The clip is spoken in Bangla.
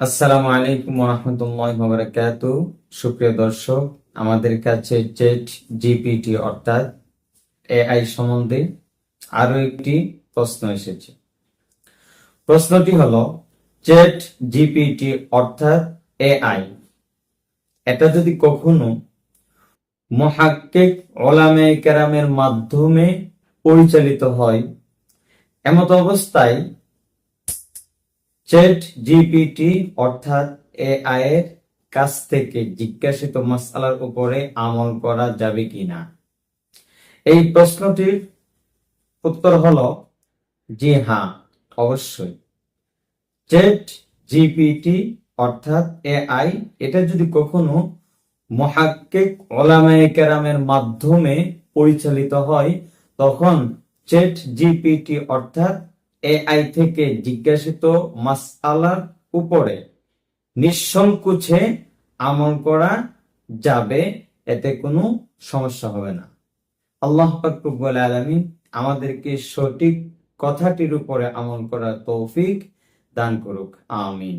আসসালামু আলাইকুম রহমতুল্লাহ বারাকাত সুপ্রিয় দর্শক, আমাদের কাছে চেট জিপিটি অর্থাৎ এআই সম্বন্ধে আরও একটি প্রশ্ন এসেছে। প্রশ্নটি হলো চেট জিপিটি অর্থাৎ এআই এটা যদি কখনো মহাক্কিক ওলামে কেরামের মাধ্যমে পরিচালিত হয়, এমত অবস্থায় চ্যাট জিপিটি অর্থাৎ এআই এর কাছ থেকে জিজ্ঞাসিত মাসালার উপরে আমল করা যাবে কিনা? এই প্রশ্নটির উত্তর হলো, জি হ্যাঁ অবশ্যই। চ্যাট জিপিটি অর্থাৎ এআই এটা যদি কখনো মহাক্কিক ওলামায়ে কেরামের মাধ্যমে পরিচালিত হয়, তখন চ্যাট জিপিটি অর্থাৎ এআই থেকে জিজ্ঞাসিত মাসআলার উপরে নিঃসংকোচে আমল করা যাবে, এতে কোনো সমস্যা হবে না। আল্লাহ পাকুবুল আলমিন আমাদেরকে সঠিক কথাটির উপরে আমল করার তৌফিক দান করুক। আমিন।